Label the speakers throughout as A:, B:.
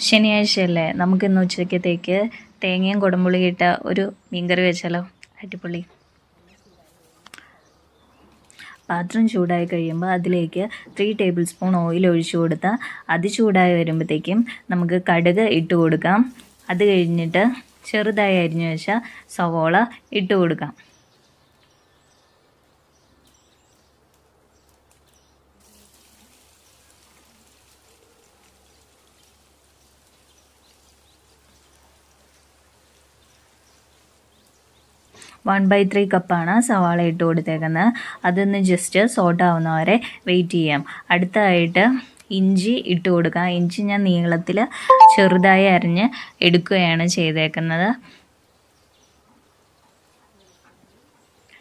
A: ശനിയാഴ്ചയല്ലേ? നമുക്ക് ഇന്ന് ഉച്ചക്കത്തേക്ക് തേങ്ങയും കുടമ്പുളി ഇട്ട ഒരു മീൻകറി വെച്ചാലോ? അടിപൊളി. പാത്രം ചൂടായി കഴിയുമ്പോൾ അതിലേക്ക് ത്രീ ടേബിൾ സ്പൂൺ ഓയിൽ ഒഴിച്ചു കൊടുത്താൽ അത് ചൂടായി വരുമ്പോഴത്തേക്കും നമുക്ക് കടുക് ഇട്ട് കൊടുക്കാം. അത് കഴിഞ്ഞിട്ട് ചെറുതായി അരിഞ്ഞു വെച്ച സവോള ഇട്ട് കൊടുക്കാം. വൺ ബൈ ത്രീ കപ്പാണ് സവാള ഇട്ട് കൊടുത്തേക്കുന്നത്. അതൊന്ന് ജസ്റ്റ് സോട്ട് ആവുന്നവരെ വെയിറ്റ് ചെയ്യാം. അടുത്തതായിട്ട് ഇഞ്ചി ഇട്ട് കൊടുക്കാം. ഇഞ്ചി ഞാൻ നീളത്തിൽ ചെറുതായി അരിഞ്ഞ് എടുക്കുകയാണ് ചെയ്തേക്കുന്നത്.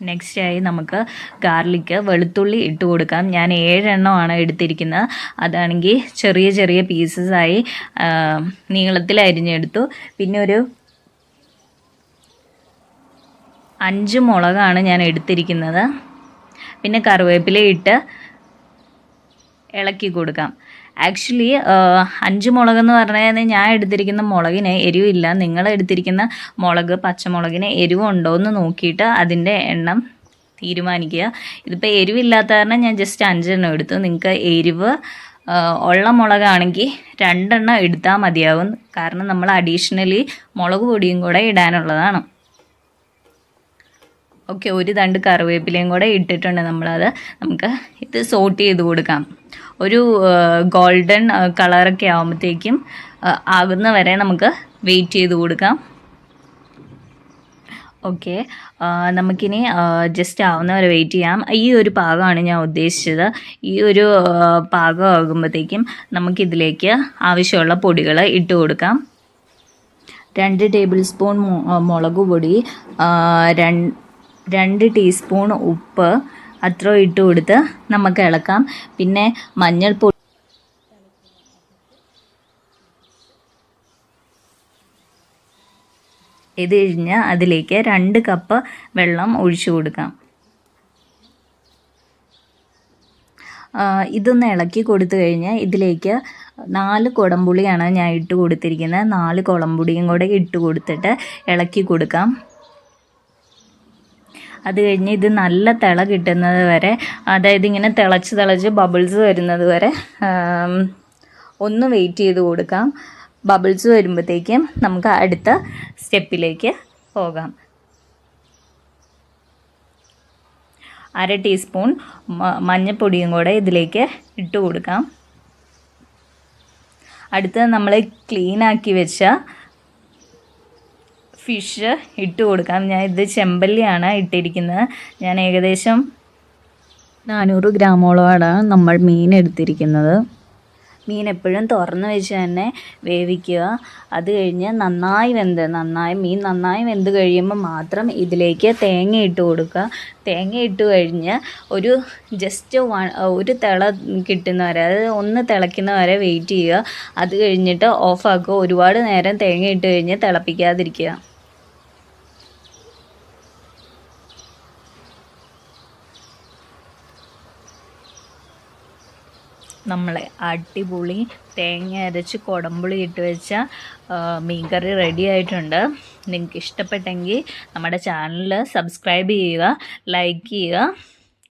A: നെക്സ്റ്റ് ആയി നമുക്ക് ഗാർലിക്ക് വെളുത്തുള്ളി ഇട്ട് കൊടുക്കാം. ഞാൻ ഏഴെണ്ണമാണ് എടുത്തിരിക്കുന്നത്. അതാണെങ്കിൽ ചെറിയ ചെറിയ പീസസ് ആയി നീളത്തിൽ അരിഞ്ഞെടുത്തു. പിന്നെ ഒരു അഞ്ച് മുളകാണ് ഞാൻ എടുത്തിരിക്കുന്നത്. പിന്നെ കറിവേപ്പില ഇട്ട് ഇളക്കി കൊടുക്കാം. ആക്ച്വലി അഞ്ച് മുളക് എന്ന് പറഞ്ഞാൽ ഞാൻ എടുത്തിരിക്കുന്ന മുളകിന് എരിവില്ല. നിങ്ങൾ എടുത്തിരിക്കുന്ന മുളക് പച്ചമുളകിന് എരിവുണ്ടോ എന്ന് നോക്കിയിട്ട് അതിന്റെ എണ്ണം തീരുമാനിക്കുക. ഇതിപ്പോൾ എരിവില്ലാത്ത കാരണം ഞാൻ ജസ്റ്റ് അഞ്ചെണ്ണം എടുത്തു. നിങ്ങൾക്ക് എരിവ് ഉള്ള മുളകാണെങ്കിൽ രണ്ടെണ്ണം എടുത്താൽ മതിയാവും. കാരണം നമ്മൾ അഡീഷണലി മുളക് പൊടിയും കൂടെ ഇടാനുള്ളതാണ്. ഓക്കെ ഒരു തണ്ട് കറിവേപ്പിലയും കൂടെ ഇട്ടിട്ടുണ്ട് നമ്മളത്. നമുക്ക് ഇത് സോട്ട് ചെയ്ത് കൊടുക്കാം. ഒരു ഗോൾഡൻ കളറൊക്കെ ആകുമ്പോഴത്തേക്കും ആകുന്ന വരെ നമുക്ക് വെയിറ്റ് ചെയ്ത് കൊടുക്കാം. ഓക്കെ നമുക്കിനി ജസ്റ്റ് ആവുന്ന വരെ വെയിറ്റ് ചെയ്യാം. ഈ ഒരു പാകമാണ് ഞാൻ ഉദ്ദേശിച്ചത്. ഈ ഒരു പാകമാകുമ്പോഴത്തേക്കും നമുക്കിതിലേക്ക് ആവശ്യമുള്ള പൊടികൾ ഇട്ട് കൊടുക്കാം. രണ്ട് ടേബിൾ സ്പൂൺ മുളക് പൊടി രൺ- രണ്ട് ടീസ്പൂൺ ഉപ്പ് അത്ര ഇട്ട് കൊടുത്ത് നമുക്ക് ഇളക്കാം. പിന്നെ മഞ്ഞൾപ്പൊടി ഇത് കഴിഞ്ഞ് അതിലേക്ക് രണ്ട് കപ്പ് വെള്ളം ഒഴിച്ചു കൊടുക്കാം. ഇതൊന്ന് ഇളക്കി കൊടുത്തു കഴിഞ്ഞാൽ ഇതിലേക്ക് നാല് കുടംപുളിയാണ് ഞാൻ ഇട്ട് കൊടുത്തിരിക്കുന്നത്. നാല് കുളമ്പുളിയും കൂടെ ഇട്ട് കൊടുത്തിട്ട് ഇളക്കി കൊടുക്കാം. അത് കഴിഞ്ഞ് ഇത് നല്ല തിള കിട്ടുന്നത് വരെ അതായത് ഇങ്ങനെ തിളച്ച് തിളച്ച് ബബിൾസ് വരുന്നത് വരെ ഒന്ന് വെയിറ്റ് ചെയ്ത് കൊടുക്കാം. ബബിൾസ് വരുമ്പോഴത്തേക്കും നമുക്ക് അടുത്ത സ്റ്റെപ്പിലേക്ക് പോകാം. അര ടീസ്പൂൺ മഞ്ഞൾപ്പൊടിയും കൂടെ ഇതിലേക്ക് ഇട്ട് കൊടുക്കാം. അടുത്തത് നമ്മൾ ക്ലീൻ ആക്കി വെച്ച ഫിഷ് ഇട്ട് കൊടുക്കാം. ഞാൻ ഇത് ചെമ്പല്ലിയാണ് ഇട്ടിരിക്കുന്നത്. ഞാൻ ഏകദേശം നാനൂറ് ഗ്രാമോളമാണ് നമ്മൾ മീൻ എടുത്തിരിക്കുന്നത്. മീൻ എപ്പോഴും തുറന്ന് വെച്ച് തന്നെ വേവിക്കുക. അത് കഴിഞ്ഞ് നന്നായി വെന്ത് നന്നായി മീൻ നന്നായി വെന്ത് കഴിയുമ്പോൾ മാത്രം ഇതിലേക്ക് തേങ്ങ ഇട്ട് കൊടുക്കുക. തേങ്ങ ഇട്ട് കഴിഞ്ഞ് ഒരു ജസ്റ്റ് വൺ ഒരു തിള കിട്ടുന്ന വരെ അതായത് ഒന്ന് തിളയ്ക്കുന്ന വരെ വെയിറ്റ് ചെയ്യുക. അത് കഴിഞ്ഞിട്ട് ഓഫാക്കുക ഒരുപാട് നേരം തേങ്ങ ഇട്ട് കഴിഞ്ഞ് തിളപ്പിക്കാതിരിക്കുക. നമ്മളെ അടിപൊളി തേങ്ങ അരച്ച് കുടമ്പുളി ഇട്ട് വെച്ച മീൻകറി റെഡി ആയിട്ടുണ്ട്. നിങ്ങൾക്ക് ഇഷ്ടപ്പെട്ടെങ്കിൽ നമ്മുടെ ചാനൽ സബ്സ്ക്രൈബ് ചെയ്യുക ലൈക്ക് ചെയ്യുക.